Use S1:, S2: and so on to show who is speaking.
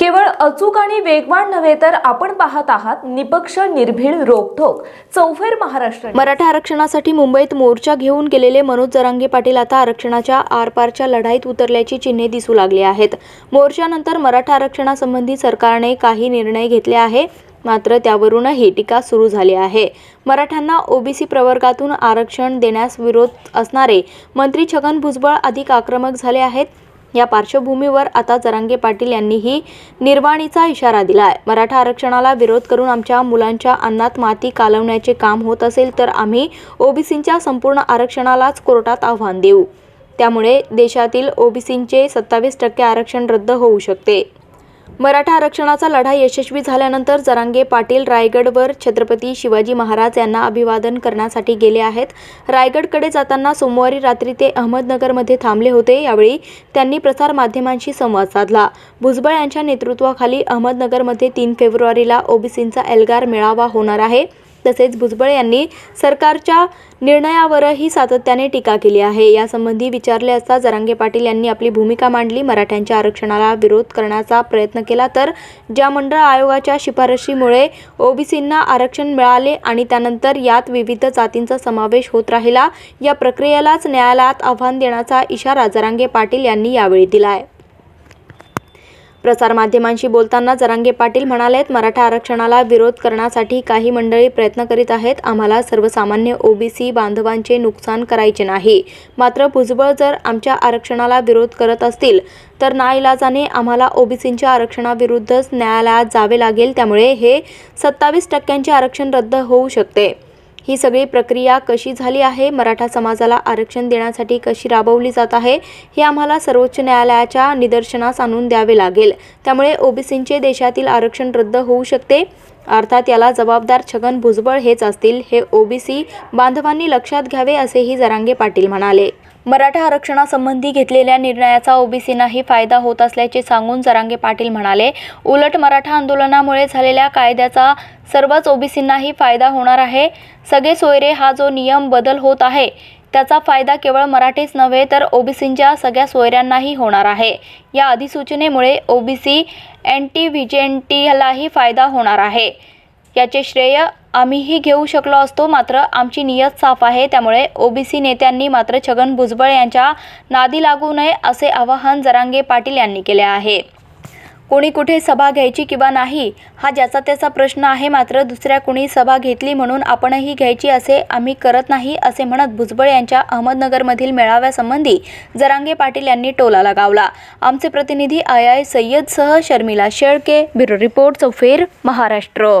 S1: केवळ अचूक आणि वेगवान नव्हे तर आपण पाहत आहात निपक्ष निर्भीड रोखोक चौफेर महाराष्ट्र
S2: मराठा आरक्षणासाठी मुंबईत मोर्चा घेऊन गेलेले मनोज जरांगे पाटील आता आरक्षणाच्या आरपारच्या लढाईत उतरल्याची चिन्हे दिसू लागली आहेत. मोर्चानंतर मराठा आरक्षणासंबंधी सरकारने काही निर्णय घेतले आहे मात्र त्यावरूनही टीका सुरू झाली आहे. मराठ्यांना ओबीसी प्रवर्गातून आरक्षण देण्यास विरोध असणारे मंत्री छगन भुजबळ अधिक आक्रमक झाले आहेत. या पार्श्वभूमीवर आता जरांगे पाटील यांनीही निर्वाणीचा इशारा दिलाय. मराठा आरक्षणाला विरोध करून आमच्या मुलांच्या अन्नात माती कालवण्याचे काम होत असेल तर आम्ही ओबीसींच्या संपूर्ण आरक्षणालाच कोर्टात आव्हान देऊ. त्यामुळे देशातील ओबीसींचे सत्तावीस टक्के आरक्षण रद्द होऊ शकते. मराठा आरक्षणाचा लढा यशस्वी झाल्यानंतर जरांगे पाटील रायगडवर छत्रपती शिवाजी महाराज यांना अभिवादन करण्यासाठी गेले आहेत. रायगडकडे जाताना सोमवारी रात्री ते अहमदनगरमध्ये थांबले होते. यावेळी त्यांनी प्रसारमाध्यमांशी संवाद साधला. भुजबळ यांच्या नेतृत्वाखाली अहमदनगरमध्ये तीन फेब्रुवारीला ओबीसींचा एल्गार मेळावा होणार आहे. तसेच भुजबळ यांनी सरकारच्या निर्णयावरही सातत्याने टीका केली आहे. यासंबंधी विचारले असता जरांगे पाटील यांनी आपली भूमिका मांडली. मराठ्यांच्या आरक्षणाला विरोध करण्याचा प्रयत्न केला तर ज्या मंडळ आयोगाच्या शिफारशीमुळे ओबीसींना आरक्षण मिळाले आणि त्यानंतर यात विविध जातींचा समावेश होत राहिला या प्रक्रियेलाच न्यायालयात आव्हान देण्याचा इशारा जरांगे पाटील यांनी यावेळी दिला आहे प्रसारमाध्यमांशी बोलताना जरांगे पाटील म्हणालेत मराठा आरक्षणाला विरोध करण्यासाठी काही मंडळी प्रयत्न करीत आहेत आम्हाला सर्वसामान्य ओबीसी बांधवांचे नुकसान करायचे नाही. मात्र भुजबळ जर आमच्या आरक्षणाला विरोध करत असतील तर नाईलाजाने आम्हाला ओबीसींच्या आरक्षणाविरुद्धच न्यायालयात जावे लागेल त्यामुळे हे सत्तावीस टक्क्यांचे आरक्षण रद्द होऊ शकते. ही सगळी प्रक्रिया कशी झाली आहे मराठा समाजाला आरक्षण देण्यासाठी कशी राबवली जात आहे हे आम्हाला सर्वोच्च न्यायालयाच्या निदर्शनास आणून द्यावे लागेल. त्यामुळे ओबीसींचे देशातील आरक्षण रद्द होऊ शकते. अर्थात याला जबाबदार छगन भुजबळ हेच असतील हे ओबीसी बांधवांनी लक्षात घ्यावे असेही जरांगे पाटील म्हणाले. मराठा आरक्षणासंबंधी घेतलेल्या निर्णयाचा ओबीसींनाही फायदा होत असल्याचे सांगून जरांगे पाटील म्हणाले उलट मराठा आंदोलनामुळे झालेल्या कायद्याचा सर्वच ओबीसींनाही फायदा होणार आहे. सगळे सोयरे हा जो नियम बदल होत आहे त्याचा फायदा केवळ मराठीच नव्हे तर ओबीसींच्या सगळ्या सोयऱ्यांनाही होणार आहे. या अधिसूचनेमुळे ओबीसी एन टी व्हिजेंटीलाही फायदा होणार आहे. याचे श्रेय आम्हीही घेऊ शकलो असतो. मात्र आमची नियत साफ आहे. त्यामुळे ओबीसी नेत्यांनी मात्र छगन भुजबळ यांच्या नादी लागू नये असे आवाहन जरांगे पाटील यांनी केले आहे. कोणी कुठे सभा घ्यायची किंवा नाही हा ज्याचा त्याचा प्रश्न आहे. मात्र दुसऱ्या कुणी सभा घेतली म्हणून आपणही घ्यायची असे आम्ही करत नाही असे म्हणत भुजबळ यांच्या अहमदनगरमधील मेळाव्यासंबंधी जरांगे पाटील यांनी टोला लगावला. आमचे प्रतिनिधी आय आय सय्यदसह शर्मिला शेळके ब्युरो रिपोर्ट चौफेर महाराष्ट्र.